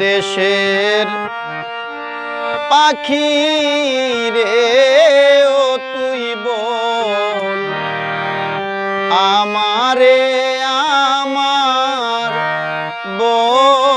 দেশের পাখি রে ও তুই বল। আমারে আমার বন্ধুকে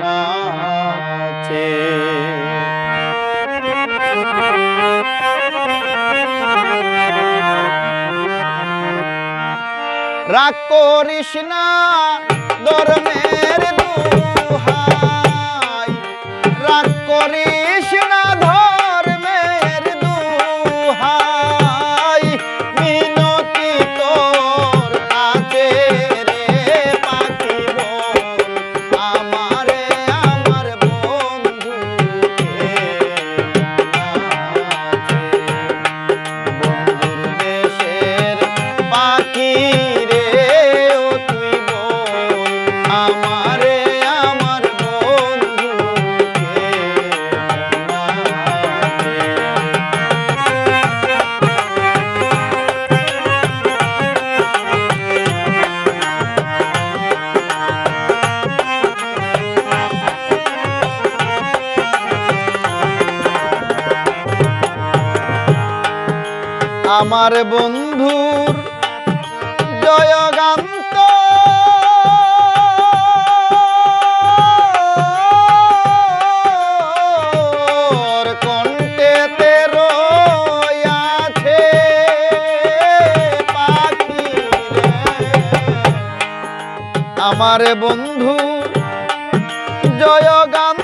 মনাছে রাগ করিস না ধর্মের আমার বন্ধুর জয়গান্ত। কণ্ঠেতে রয়াছে আমার বন্ধু জয়গান্ত।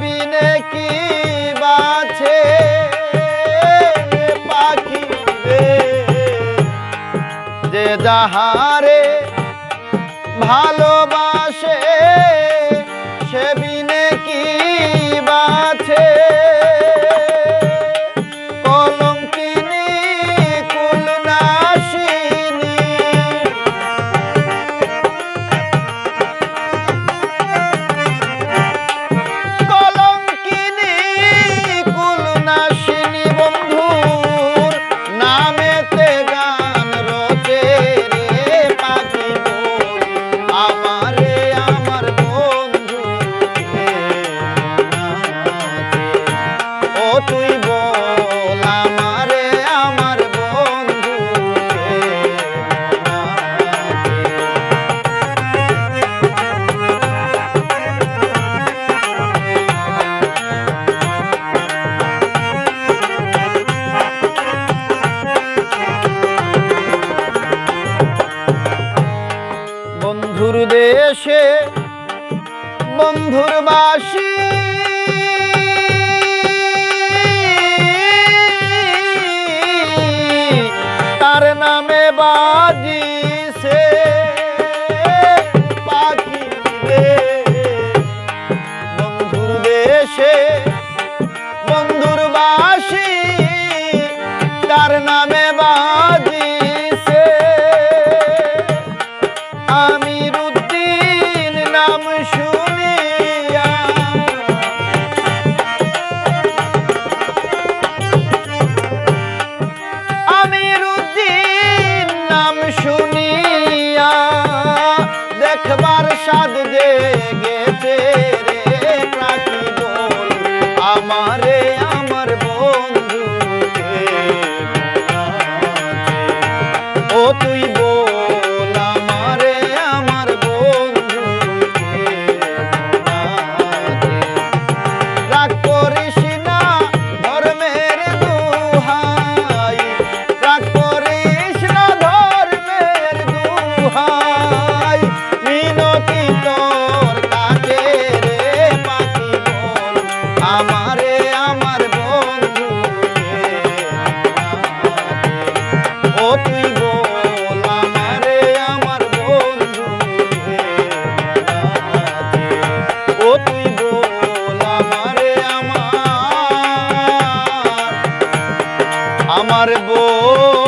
বিনে কি বাছে পাখি যে যাহারে ভালোবাসে দেশে বন্ধুর বাসী। তার নামে পাখি বন্ধুর তার Yamışım করিস পারব